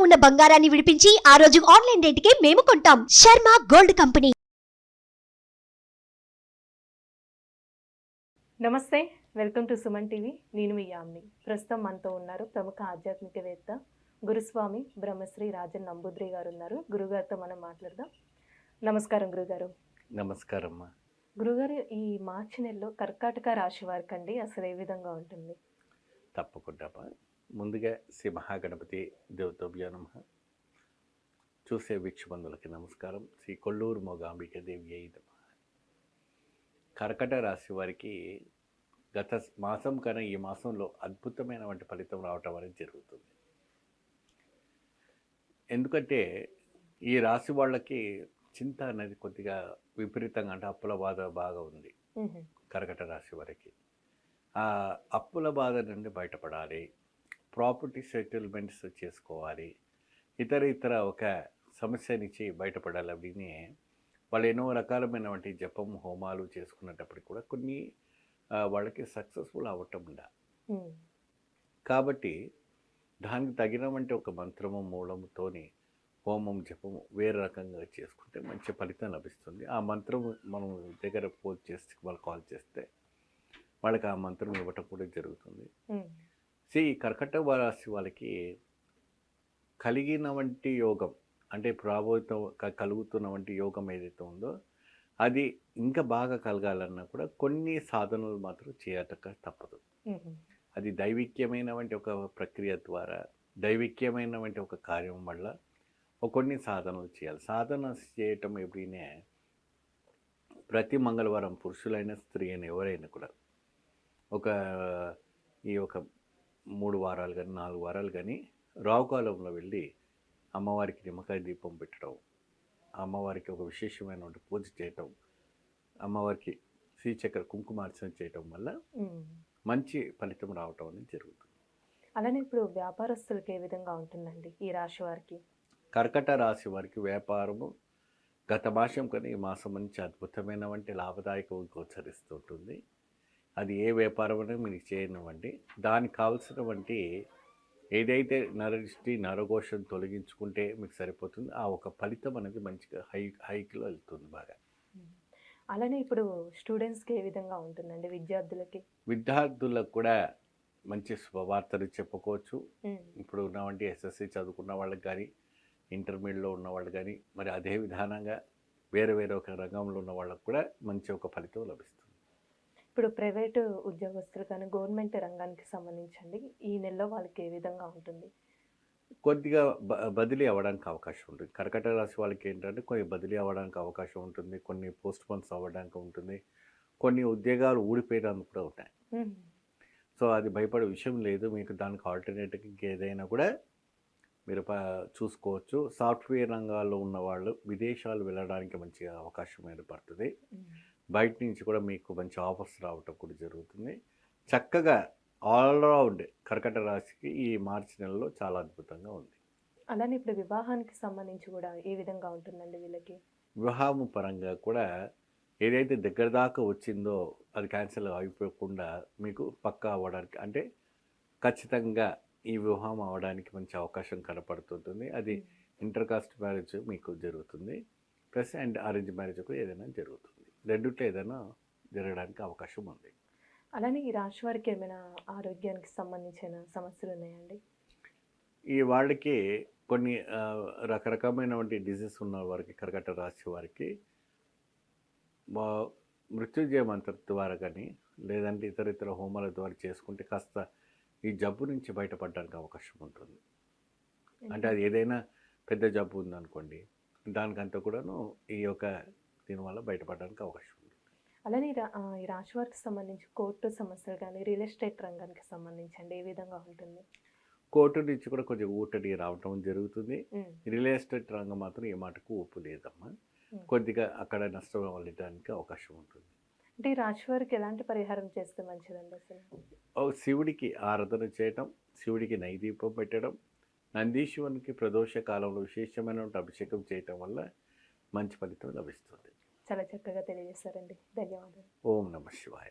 ఉన్న బంగారాన్ని విడిపించి ఆ రోజు ఆన్లైన్ రేటుకే మేము కొంటాం. Sharma gold company. నమస్తే వెల్కమ్ టు సుమన్ టీవీ. నేను మీ యామ్ని. ప్రస్తుతం మనతో ఉన్నారు ప్రముఖ ఆధ్యాత్మికవేత్త గురుస్వామి బ్రహ్మశ్రీ రాజన్ నంబుద్రి గారు ఉన్నారు గురుగారితో మనం మాట్లాడదాం. నమస్కారం గురుగారు. నమస్కారమ్మా. గురుగారు ఈ మార్చి నెలలో కర్కాటక రాశి వారికి అండి అసలు ఏ విధంగా ఉంటుంది? తప్పకుండా ముందుగా శ్రీ మహాగణపతి దేవతోభ్యో నమ. చూసే వీక్షబంధులకి నమస్కారం. శ్రీ కొల్లూరు మొగాంబిక దేవి అయి నమ. కర్కట రాశి వారికి గత మాసం కన్నా ఈ మాసంలో అద్భుతమైనటువంటి ఫలితం రావటం అనేది జరుగుతుంది. ఎందుకంటే ఈ రాశి వాళ్ళకి చింత అనేది కొద్దిగా విపరీతంగా అంటే అప్పుల బాధ బాగా ఉంది. కర్కట రాశి వారికి. ఆ అప్పుల బాధ నుండి బయటపడాలి. ప్రాపర్టీ సెటిల్మెంట్స్ చేసుకోవాలి ఇతర ఇతర ఒక సమస్య నుంచి బయటపడాలి అవిని వాళ్ళు ఎన్నో రకాలమైనటువంటి జపం హోమాలు చేసుకునేటప్పటికి కూడా కొన్ని వాళ్ళకి సక్సెస్ఫుల్ అవ్వటం. కాబట్టి దానికి తగినటువంటి ఒక మంత్రము మూలముతోని హోమం జపము వేరే రకంగా చేసుకుంటే మంచి ఫలితం లభిస్తుంది ఆ మంత్రం మనం దగ్గర పోల్ చేస్తే వాళ్ళు కాల్ చేస్తే వాళ్ళకి ఆ మంత్రం ఇవ్వటం కూడా జరుగుతుంది. సో ఈ కర్కట రాశి వాళ్ళకి కలిగిన వంటి యోగం అంటే ప్రభావితం కలుగుతున్న వంటి యోగం ఏదైతే ఉందో అది ఇంకా బాగా కలగాలన్నా కూడా కొన్ని సాధనలు మాత్రం చేయటక తప్పదు. అది దైవిక్యమైన వంటి ఒక ప్రక్రియ ద్వారా దైవిక్యమైన వంటి ఒక కార్యం వల్ల ఒక కొన్ని సాధనలు చేయాలి సాధన చేయటం ఎప్పుడైనా ప్రతి మంగళవారం పురుషులైన స్త్రీ అయిన ఎవరైనా కూడా ఒక ఈ ఒక మూడు వారాలు కానీ నాలుగు వారాలు కానీ రావుకాలంలో వెళ్ళి అమ్మవారికి నిమ్మకాయ దీపం పెట్టడం అమ్మవారికి ఒక విశేషమైన పూజ చేయటం అమ్మవారికి శ్రీచక్ర కుంకుమార్చన చేయటం వల్ల. మంచి ఫలితం రావటం అనేది జరుగుతుంది. అలానే ఇప్పుడు వ్యాపారస్తులకు ఏ విధంగా ఉంటుందండి ఈ రాశి వారికి? కర్కట రాశి వారికి వ్యాపారము గత మాసం కన్నా ఈ మాసం నుంచి అద్భుతమైన వంటి లాభదాయకం గోచరిస్తుంటుంది అది ఏ వ్యాపారం అయినా మీరు చేయనివ్వండి. దానికి కావలసిన వంటి ఏదైతే నరదృష్టి నరఘోషం తొలగించుకుంటే మీకు సరిపోతుంది. ఆ ఒక ఫలితం అనేది మంచిగా హై హైక్లో వెళ్తుంది బాగా. అలానే ఇప్పుడు స్టూడెంట్స్కి ఏ విధంగా ఉంటుందండి? విద్యార్థులకి? విద్యార్థులకు కూడా మంచి శుభవార్తలు చెప్పుకోవచ్చు. ఇప్పుడు ఉన్నవంటి ఎస్ఎస్సి చదువుకున్న వాళ్ళకి కానీ ఇంటర్మీడియట్లో ఉన్న వాళ్ళు కానీ మరి అదే విధానంగా వేరే వేరే ఒక రంగంలో ఉన్న వాళ్ళకు కూడా మంచి ఒక ఫలితం లభిస్తుంది. ఇప్పుడు ప్రైవేటు ఉద్యోగస్తులు కానీ గవర్నమెంట్ రంగానికి సంబంధించండి ఈ నెలలో వాళ్ళకి ఏ విధంగా ఉంటుంది? కొద్దిగా బదిలీ అవ్వడానికి అవకాశం ఉంటుంది. కర్కట రాశి వాళ్ళకి ఏంటంటే కొన్ని బదిలీ అవ్వడానికి అవకాశం ఉంటుంది. కొన్ని పోస్ట్ పోన్స్ అవ్వడానికి ఉంటుంది. కొన్ని ఉద్యోగాలు ఊడిపోయడానికి కూడా ఉంటాయి. సో అది భయపడే విషయం లేదు. మీకు దానికి ఆల్టర్నేటివ్ ఇంకేదైనా కూడా మీరు చూసుకోవచ్చు. సాఫ్ట్వేర్ రంగాల్లో ఉన్న వాళ్ళు విదేశాలు వెళ్ళడానికి మంచిగా అవకాశం ఏర్పడుతుంది. బయట నుంచి కూడా మీకు మంచి ఆఫర్స్ రావటం కూడా జరుగుతుంది. చక్కగా ఆల్రౌండ్ కర్కట రాశికి ఈ మార్చి నెలలో చాలా అద్భుతంగా ఉంది. అలానే ఇప్పుడు వివాహానికి సంబంధించి కూడా ఏ విధంగా ఉంటుందండి వీళ్ళకి? వివాహం పరంగా కూడా ఏదైతే దగ్గర దాకా వచ్చిందో అది క్యాన్సిల్ అయిపోకుండా మీకు పక్కా అవ్వడానికి అంటే ఖచ్చితంగా ఈ వివాహం అవ్వడానికి మంచి అవకాశం కనపడుతుంటుంది. అది ఇంటర్ కాస్ట్ మ్యారేజ్ మీకు జరుగుతుంది. ప్లస్ అండ్ అరేంజ్ మ్యారేజ్ కూడా ఏదైనా జరుగుతుంది. రెండిట్లో ఏదైనా జరగడానికి అవకాశం ఉంది. అలానే ఈ రాశి వారికి ఏమైనా ఆరోగ్యానికి సంబంధించిన సమస్యలు ఉన్నాయండి? ఈ వాళ్ళకి కొన్ని రకరకమైనటువంటి డిజీజ్ ఉన్న వారికి కర్కట రాశి వారికి మృత్యుంజయ మంత్ర ద్వారా కానీ లేదంటే ఇతర ఇతర హోమాల ద్వారా చేసుకుంటే కాస్త ఈ జబ్బు నుంచి బయటపడడానికి అవకాశం ఉంటుంది. అంటే అది ఏదైనా పెద్ద జబ్బు ఉందనుకోండి దానికంతా కూడాను ఈ యొక్క దీనివల్ల బయటపడడానికి అవకాశం ఉంది. అలానే ఈ రాశి వారికి సంబంధించి కోర్టు సమస్యలు కానీ రియల్ ఎస్టేట్ రంగానికి సంబంధించండి ఏ విధంగా ఉంటుంది? కోర్టు నుంచి కూడా కొంచెం ఊటడి రావటం జరుగుతుంది. రియల్ ఎస్టేట్ రంగం మాత్రం ఈ మాటకు ఊపు లేదమ్మా. మ్మ్. కొద్దిగా అక్కడ నష్టం వెళ్ళడానికి అవకాశం ఉంటుంది. అంటే ఈ రాశి వారికి ఎలాంటి పరిహారం చేస్తే మంచిదండి అసలు? ఓ శివుడికి ఆరాధన చేయటం శివుడికి నైదీపం పెట్టడం నందీశ్వరునికి ప్రదోష కాలంలో విశేషమైన అభిషేకం చేయటం వల్ల మంచి ఫలితం లభిస్తుంది. చాలా చక్కగా తెలియజేస్తారండి. ధన్యవాదాలు. ఓం నమ శివాయ.